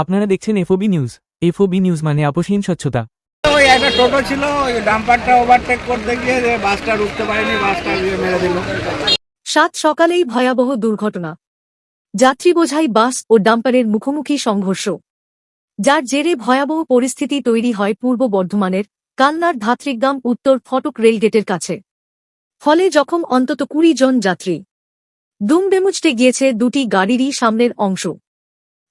আপনারা দেখছেন FOB news. FOB news মানে আপোষহীন স্বচ্ছতা। ওই একটা টোটো ছিল ওই ডাম্পারটা ওভারটেক করতে গিয়ে যে বাসটা রুখতে পারেনি বাসটা গিয়ে মেরে দিল। সাত সকালেই ভয়াবহ দুর্ঘটনা। যাত্রী বোঝাই বাস ও ডাম্পারের মুখোমুখি সংঘর্ষ। যার জেরে ভয়াবহ পরিস্থিতি তৈরি হয় পূর্ব বর্ধমানের কান্নার ধাত্রিগ্রাম উত্তর ফটক রেলগেটের কাছে। ফলে জখম অন্তত কুড়ি জন যাত্রী। দুমডেমুচটে গিয়েছে দুটি গাড়িরই সামনের অংশ।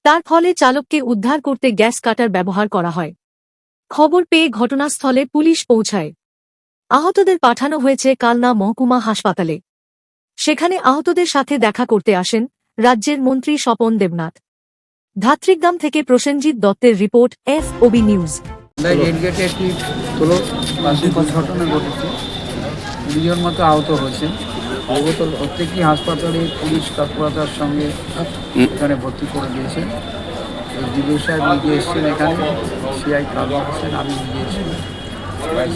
তার ফলে চালককে উদ্ধার করতে গ্যাস কাটার ব্যবহার করা হয়। খবর পেয়ে ঘটনাস্থলে পুলিশ পৌঁছায়। আহতদের পাঠানো হয়েছে কালনা মহকুমা হাসপাতালে। সেখানে আহতদের সাথে দেখা করতে আসেন রাজ্যের মন্ত্রী স্বপন দেবনাথ। ধাত্রিগ্রাম থেকে প্রসেনজিৎ দত্তের রিপোর্ট এফ ওবি নিউজ ঘটেছে। দুজন মতো আহত হয়েছেন। অবগত প্রত্যেকটি হাসপাতালে পুলিশ তৎপরতার সঙ্গে এখানে ভর্তি করে দিয়েছেন বিডিও সাহেব নিজে এসেছেন এখানে সিআই কালু হোসেন আমি নিজে এসেছি।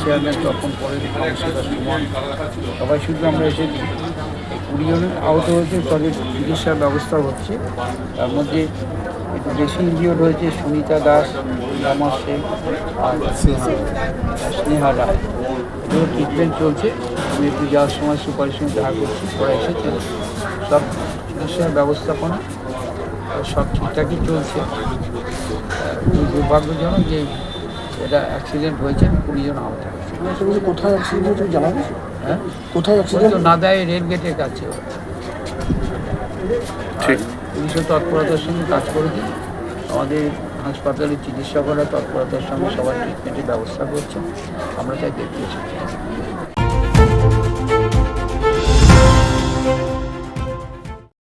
চেয়ারম্যান তখন পরে সবাই শুধু আমরা এসেছি। কুড়ি জনের আহত হয়েছে তাদের চিকিৎসার ব্যবস্থা হচ্ছে। তার মধ্যে একটু বেশি ইনজিওর হয়েছে সুনিতা দাস রামা শেখ আর স্নেহা রায়। এগুলো ট্রিটমেন্ট চলছে। আমি একটু যাওয়ার সময় সুপারের সঙ্গে দেখা করছি ওরা এসেছেন সব চিকিৎসার ব্যবস্থাপনা সব ঠিকঠাকই চলছে। দুর্ভাগ্যজনক যে এটা অ্যাক্সিডেন্ট হয়েছে কুড়ি জন আহত হয়েছে। কোথায় অ্যাক্সিডেন্ট জানা হ্যাঁ? কোথায় অ্যাক্সিডেন্ট তো নাদায় রেল গেটের কাছে। ঠিক। পুলিশের তৎপরতার সঙ্গে কাজ করেছে। আমাদের হাসপাতালে চিকিৎসকরা তৎপরতার সঙ্গে সবার ট্রিটমেন্টের ব্যবস্থা করছেন আমরা তাই দেখতে